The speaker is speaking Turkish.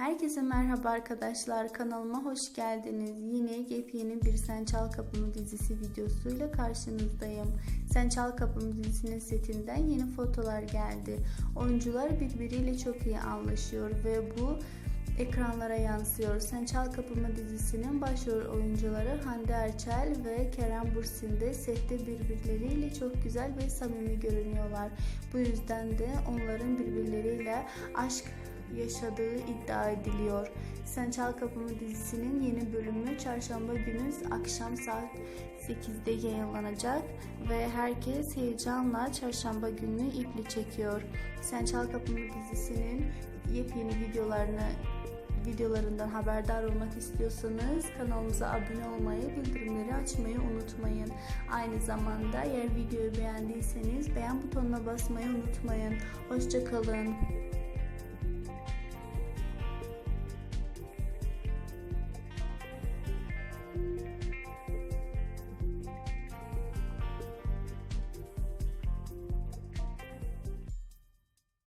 Herkese merhaba arkadaşlar kanalıma hoş geldiniz. Yine yepyeni bir Sen Çal Kapımı dizisi videosuyla karşınızdayım. Sen Çal Kapımı dizisinin setinden yeni fotolar geldi. Oyuncular birbiriyle çok iyi anlaşıyor ve bu ekranlara yansıyor. Sen Çal Kapımı dizisinin başrol oyuncuları Hande Erçel ve Kerem Bürsin de sette birbirleriyle çok güzel ve samimi görünüyorlar. Bu yüzden de onların birbirleriyle aşk yaşadığı iddia ediliyor. Sen Çal Kapımı dizisinin yeni bölümü çarşamba günü akşam saat 8'de yayınlanacak ve herkes heyecanla çarşamba günü iple çekiyor. Sen Çal Kapımı dizisinin yepyeni videolarını videolarından haberdar olmak istiyorsanız kanalımıza abone olmayı, bildirimleri açmayı unutmayın. Aynı zamanda eğer videoyu beğendiyseniz beğen butonuna basmayı unutmayın. Hoşçakalın.